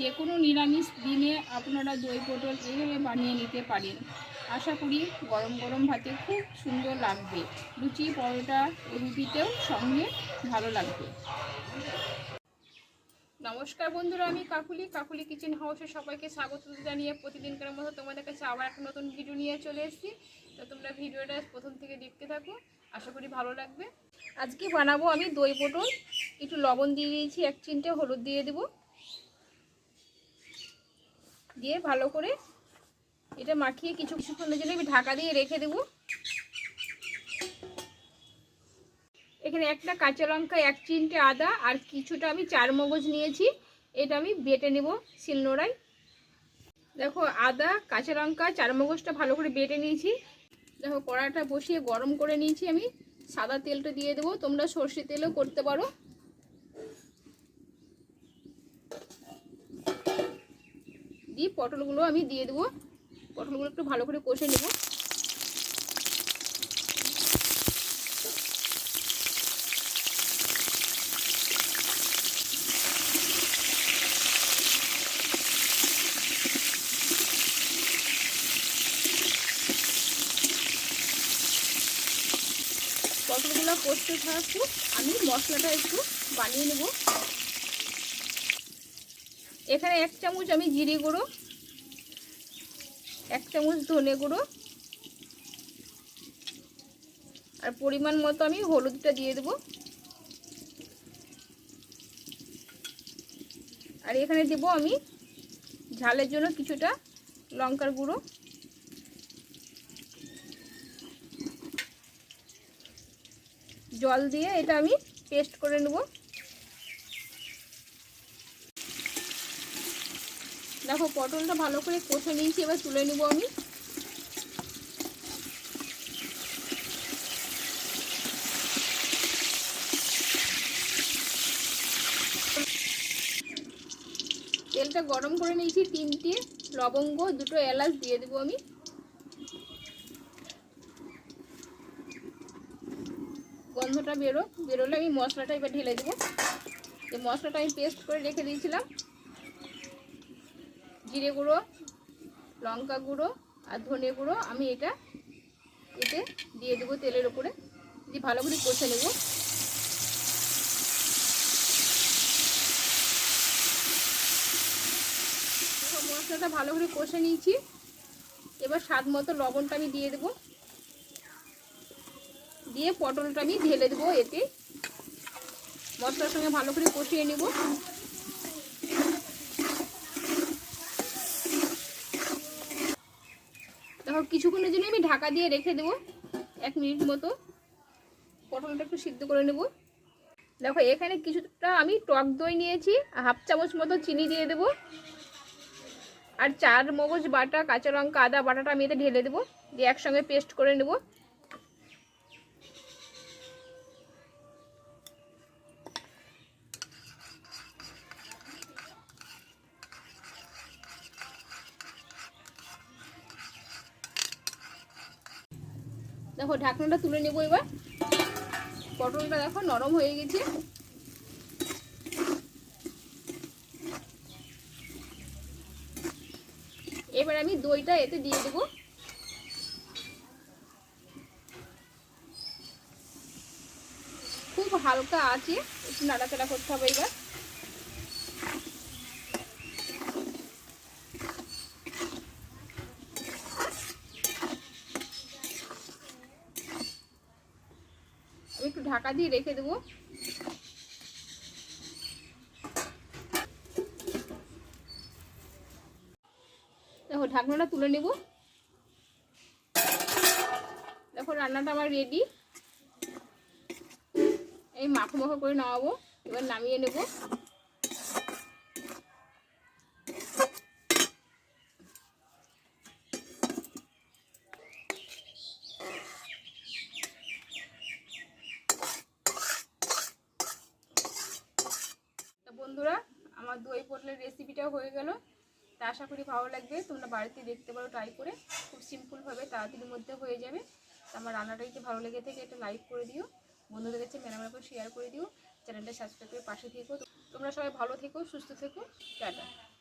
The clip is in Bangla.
যে কোনো নিরামিষ দিনে আপনারা দই পটল এইভাবে বানিয়ে নিতে পারেন। আশা করি গরম গরম ভাতে খুব সুন্দর লাগবে। লুচি, পরোটা রুটিতেও সঙ্গে ভালো লাগবে। নমস্কার বন্ধুরা, আমি কাকুলি। কাকুলি কিচেন হাউসে সবাইকে স্বাগত জানিয়ে প্রতিদিনকার মতো তোমাদের কাছে আবার একটা নতুন ভিডিও নিয়ে চলে এসেছি। তো তোমরা ভিডিওটা প্রথম থেকে দেখতে থাকো। আশা করি ভালো লাগবে। আজকে বানাবো আমি দই পটল। একটু লবণ দিয়ে দিয়েছি, এক চিনটে হলুদ দিয়ে দেবো। দিয়ে ভালো করে এটা মাখিয়ে কিছু কিছুক্ষণের জন্য আমি ঢাকা দিয়ে রেখে দেবো। এখানে একটা কাঁচা লঙ্কা, এক চিনটে আদা আর কিছুটা আমি চার মগজ নিয়েছি। এটা আমি বেটে নেব শিলনোড়ায়। দেখো, আদা, কাঁচা লঙ্কা চার মগজটা ভালো করে বেটে নিয়েছি। দেখো, কড়াটা বসিয়ে গরম করে নিয়েছি আমি। সাদা তেলটা দিয়ে দেবো। তোমরা সর্ষে তেলও করতে পারো। দিয়ে পটলগুলো আমি দিয়ে দেবো। পটলগুলো একটু ভালো করে কষে নেব। পটলগুলো কষতে থাকুক, আমি মশলাটা একটু বানিয়ে নেব। এখানে এক চামচ আমি জিরে গুঁড়ো, এক চামচ ধনে গুঁড়ো, আর পরিমাণ মতো আমি হলুদটা দিয়ে দেবো। আর এখানে দেবো আমি ঝালের জন্য কিছুটা লঙ্কার গুঁড়ো। জল দিয়ে এটা আমি পেস্ট করে নেব। দেখো পটলটা ভালো করে কষে নিয়েছি, এবার তুলে নেব আমি। তেলটা গরম করে নিয়েছি, তিনটে লবঙ্গ, দুটো এলাচ দিয়ে দেবো আমি। গন্ধটা বেরো, বেরোলে আমি মশলাটা এবার ঢেলে দেবো। এই মশলাটা আমি পেস্ট করে রেখে দিয়েছিলাম জিরে গুঁড়ো, লঙ্কা গুঁড়ো আর ধনে গুঁড়ো আমি এটা এতে দিয়ে দেবো তেলের উপরে। দিয়ে ভালো করে কষে নেব। মশলাটা ভালো করে কষে নিয়েছি। এবার স্বাদ মতো লবণটা আমি দিয়ে দেবো। দিয়ে পটলটা আমি ঢেলে দেবো এতে। মশলার সঙ্গে ভালো করে কষিয়ে নেব দেখো কিছুক্ষণের জন্য আমি ঢাকা দিয়ে রেখে দেবো, এক মিনিট মতো। পটলটা একটু সিদ্ধ করে নেব। দেখো, এখানে কিছুটা আমি টক দই নিয়েছি, হাফ চামচ মতো চিনি দিয়ে দেবো। আর চার মগজ বাটা, কাঁচা লঙ্কা, আদা বাটাটা আমি এতে ঢেলে দেবো, দিয়ে একসঙ্গে পেস্ট করে নেব। দেখো, ঢাকনাটা তুলে নেব এবার। পটলটা দেখো, নরম হয়ে গেছে। এবার আমি দইটা এতে দিয়ে দেবো। খুব হালকা আছে, একটু নাড়াচাড়া করতে হবে এবার। ঢাকা দিয়ে রেখে দেবো। দেখো, ঢাকনাটা তুলে নেব। দেখো, রান্নাটা আমার রেডি এই মাখো মাখো করে নামাবো, এবার নামিয়ে নেব। বন্ধুরা, আমার দই পটলের রেসিপিটা হয়ে গেল। তা আশা করি ভালো লাগবে। তোমরা বাড়িতে দেখতে পারো ট্রাই করে। খুব সিম্পলভাবে তাড়াতাড়ির মধ্যে হয়ে যাবে। আমার রান্নাটা যদি ভালো লেগে থাকে, একটা লাইক করে দিও। বন্ধুদের কাছে মেরামের উপর শেয়ার করে দিও। চ্যানেলটা সাবস্ক্রাইব করে পাশে থেকো। তোমরা সবাই ভালো থেকো, সুস্থ থেকো। টাটা।